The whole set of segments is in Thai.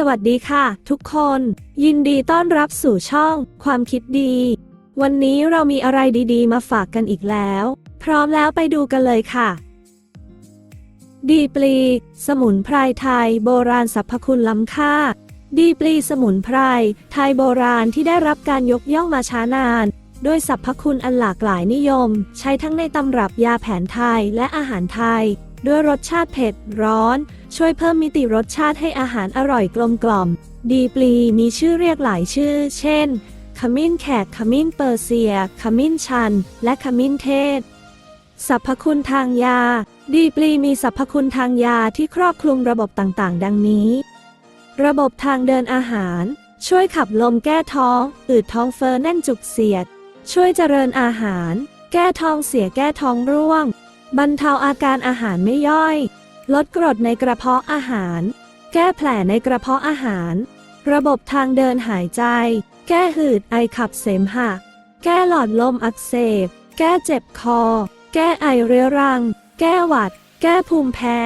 สวัสดีค่ะ ทุกคน ยินดีต้อนรับสู่ช่อง ความคิดดี วันนี้เรามีอะไรดีๆ มาฝากกันอีกแล้ว พร้อมแล้วไปดูกันเลยค่ะ ดีปลี สมุนไพรไทยโบราณสรรพคุณล้ำค่า ดีปลีสมุนไพรไทยโบราณที่ได้รับการยกย่องมาช้านาน ด้วยสรรพคุณอันหลากหลายนิยม ใช้ทั้งในตำรับยาแผนไทยและอาหารไทย ด้วยรสชาติเผ็ดร้อน ช่วยเพิ่มมิติรสชาติให้อาหารอร่อยกลมกล่อม ดีปลีมีชื่อเรียกหลายชื่อ เช่น ขมิ้นแขก ขมิ้นเปอร์เซีย ขมิ้นชัน และขมิ้นเทศ สรรพคุณทางยา ดีปลีมีสรรพคุณทางยาที่ครอบคลุมระบบต่างๆ ดังนี้ ระบบทางเดินอาหาร ช่วยขับลมแก้ท้อง อืดท้องเฟ้อแน่นจุกเสียด ช่วยเจริญอาหาร แก้ท้องเสียแก้ท้องร่วง บรรเทาอาการอาหารไม่ย่อย ลดกรดในกระเพาะอาหาร แก้แผลในกระเพาะอาหาร ระบบทางเดินหายใจ แก้หืดไอขับเสมหะ แก้หลอดลมอักเสบ แก้เจ็บคอ แก้ไอเรื้อรัง แก้หวัด แก้ภูมิแพ้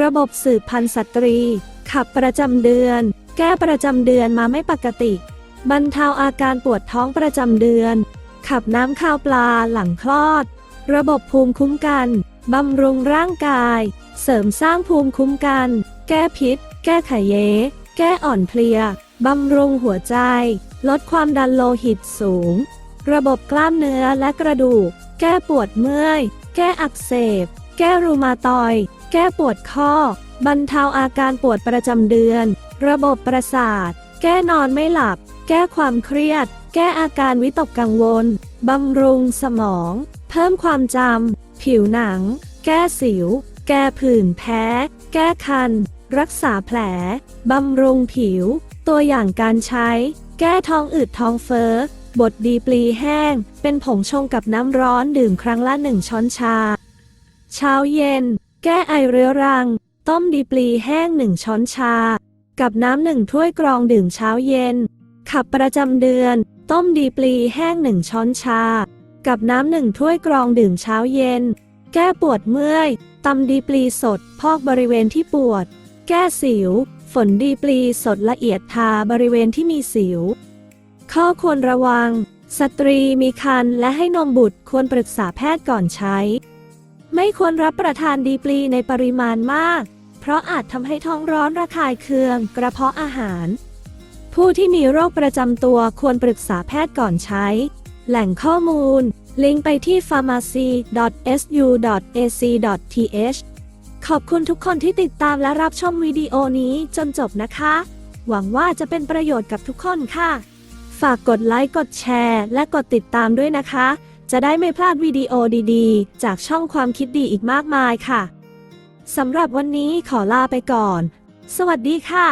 ระบบสืบพันธุ์สตรี ขับประจำเดือน แก้ประจำเดือนมาไม่ปกติ บรรเทาอาการปวดท้องประจำเดือน ขับน้ำข้าวปลาหลังคลอดระบบภูมิคุ้มกัน บำรุงร่างกาย เสริมสร้างภูมิคุ้มกัน แก้พิษ แก้ไขเย แก้อ่อนเพลีย บำรุงหัวใจ ลดความดันโลหิตสูง ระบบกล้ามเนื้อและกระดูก แก้ปวดเมื่อย แก้อักเสบ แก้รูมาตอย แก้ปวดข้อ บรรเทาอาการปวดประจำเดือน ระบบประสาท แก้นอนไม่หลับ แก้ความเครียด แก้อาการวิตกกังวล บำรุงสมอง เพิ่มความจำ ผิวหนัง แก้สิว แก้ผื่นแพ้ แก้คัน รักษาแผล บำรุงผิว ตัวอย่างการใช้ แก้ท้องอืดท้องเฟ้อบดดีปลีแห้ง เป็นผงชงกับน้ำร้อนดื่มครั้งละหนึ่งช้อนชา เช้าเย็น แก้ไอเรื้อรัง ต้มดีปลีแห้งหนึ่งช้อนชา กับน้ำหนึ่งถ้วยกรองดื่มเช้าเย็น ขับประจำเดือน ต้มดีปลีแห้งหนึ่งช้อนชา กับน้ำหนึ่งถ้วยกรองดื่มเช้าเย็น แก้ปวดเมื่อยตำดีปลีสด พอกบริเวณที่ปวด แก้สิว ฝนดีปลีสดละเอียดทาบริเวณที่มีสิว ข้อควรระวัง สตรีมีครรภ์และให้นมบุตรควรปรึกษาแพทย์ก่อนใช้ ไม่ควรรับประทานดีปลีในปริมาณมาก เพราะอาจทำให้ท้องร้อนระคายเคือง กระเพาะอาหาร ผู้ที่มีโรคประจำตัวควรปรึกษาแพทย์ก่อนใช้ แหล่งข้อมูล ลิงก์ไปที่ pharmacy.su.ac.th ขอบคุณทุกคนที่ติดตามและรับชมวิดีโอนี้จนจบนะคะ หวังว่าจะเป็นประโยชน์กับทุกคนค่ะ ฝากกดไลค์ กดแชร์ และกดติดตามด้วยนะคะ จะได้ไม่พลาดวิดีโอดีๆ จากช่องความคิดดีอีกมากมายค่ะ สำหรับวันนี้ขอลาไปก่อน สวัสดีค่ะ